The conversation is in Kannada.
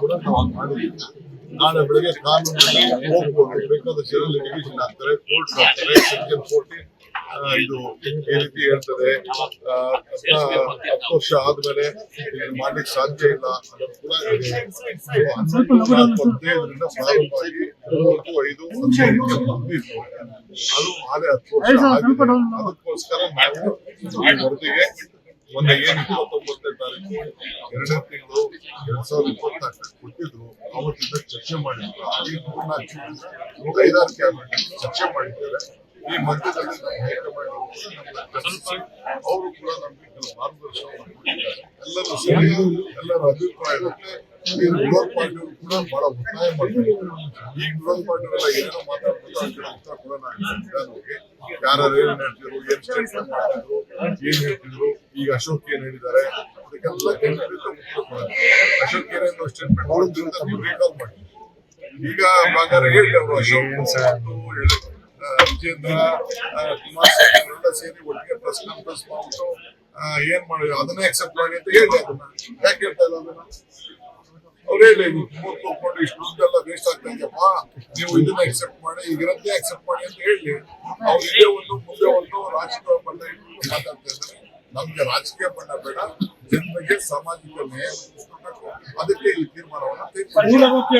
ಕೂಡ ನಾಳೆ ಬೆಳಗ್ಗೆ ಕಾನೂನು ಬೇಕಾದ ಜನ ಲಿಟಿಗೇಷನ್ ಆಗ್ತಾರೆ ಕೋರ್ಟ್ ಆಗ್ತಾರೆ ಸೆಕ್ಷನ್ ಇದು ಈ ಹೇಳ್ತದೆ. ಹತ್ತು ವರ್ಷ ಆದ್ಮೇಲೆ ಇದನ್ನ ಮಾಡ್ಲಿಕ್ಕೆ ಸಾಧ್ಯ ಇಲ್ಲ. ಹದಿನೈದರಿಂದ ಪ್ರಾರಂಭವಾಗಿ ಮೂವತ್ತು ಐದು ಅದು ಆದ್ರೆ ಹತ್ತು ವರ್ಷ ಅದಕ್ಕೋಸ್ಕರ ನಾವು ಈ ವರದಿಗೆ ಮೊನ್ನೆ ಏನು ಇಪ್ಪತ್ತೊಂಬತ್ತನೇ ತಾರೀಕು ಎರಡನೇ ತಿಂಗಳು ಎರಡ್ ಸಾವಿರದ ಇಪ್ಪತ್ನಾಲ್ಕು ಕೊಟ್ಟಿದ್ರು, ಅವತ್ತಿಂದ ಚರ್ಚೆ ಮಾಡಿದ್ರು. ಈ ಮೂರ್ನಾಲ್ಕು ಐದಾರು ಕ್ಯಾಬಿನೆಟ್ ಚರ್ಚೆ ಮಾಡಿದ್ದಾರೆ. ಈ ಮಧ್ಯದಲ್ಲಿ ಅವರು ಕೂಡ ನಮಗೆ ಕೆಲವು ಮಾರ್ಗದರ್ಶನವನ್ನು ಕೊಟ್ಟಿದ್ದಾರೆ. ಎಲ್ಲರೂ ಸೇರಿ ಎಲ್ಲರ ಅಭಿಪ್ರಾಯಕ್ಕೆ ಈ ವಿರೋಧ ಪಾರ್ಟಿಯವರು ಕೂಡ ಬಹಳ ಒತ್ತಾಯ ಮಾಡಿದ್ರು ಈ ವಿರೋಧ ಪಾರ್ಟಿಯವರೆಲ್ಲ ಏನೇನೋ ಮಾತಾಡ್ತಾರೆ ಉತ್ತರ ಕೂಡ ಯಾರು ಏನ್ ಹೇಳ್ತಿದ್ರು ಏನ್ ಸ್ಟೇಟ್ಮೆಂಟ್ ಮಾಡ್ತಿದ್ರು ಏನ್ ಹೇಳ್ತಿದ್ರು ಈಗ ಅಶೋಕ್ ಏನ್ ಹೇಳಿದ್ದಾರೆ ಅದಕ್ಕೆಲ್ಲ ಉತ್ತರ ಅಶೋಕ್ ಏನೇನೋ ಸ್ಟೇಟ್ಮೆಂಟ್ ಮಾಡೋದ್ರಿಂದ ನೀವು ರೀಕಾಲ್ ಮಾಡಿ. ಈಗ ಹಾಗಾದ್ರೆ ಹೇಳಿ ಅವರು ಅಶೋಕ್ ಹೇಳಿದ್ರು. ವಿಜೇಂದ್ರ ಕುಮಾರಸ್ವಾಮಿ ಸೇರಿ ಒಟ್ಟಿಗೆ ಪ್ರೆಸ್ ಕಾನ್ಫರೆನ್ಸ್ ಮಾಡ್ಬಿಟ್ಟು ಏನ್ ಮಾಡಿ ಅದನ್ನೇ ಅಕ್ಸೆಪ್ಟ್ ಮಾಡಿ ಅಂತ ಹೇಳಿ ಅದನ್ನ. ಯಾಕೆ ಹೇಳ್ತಾ ಇಲ್ಲ ಅದನ್ನ? ಅವ್ರು ಹೇಳಿ ಮೂರ್ ತಗೊಂಡು ಇಷ್ಟು ದುಡ್ಡೆಲ್ಲ ವೇಸ್ಟ್ ಆಗ್ತಾ ಇದೆಯಪ್ಪ. ನೀವು ಇದನ್ನ ಅಕ್ಸೆಪ್ಟ್ ಮಾಡಿ ಈಗಿರದ್ದೇ ಅಕ್ಸೆಪ್ಟ್ ಮಾಡಿ ಅಂತ ಹೇಳಿ, ಅವ್ರು ಇದೇ ಒಂದು, ಮುಂದೆ ಒಂದು ರಾಜಕೀಯ ಬಣ್ಣ ಇಟ್ಕೊಂಡು ಮಾತಾಡ್ತಾ ಇದ್ದಾರೆ. ನಮ್ಗೆ ರಾಜಕೀಯ ಬಣ್ಣ ಬೇಡ. ಜನರಿಗೆ ಸಾಮಾಜಿಕ ನ್ಯಾಯ. ಅದಕ್ಕೆ ಈ ತೀರ್ಮಾನವನ್ನ ತೆಗೆದುಕೊಂಡಿದ್ದೀವಿ.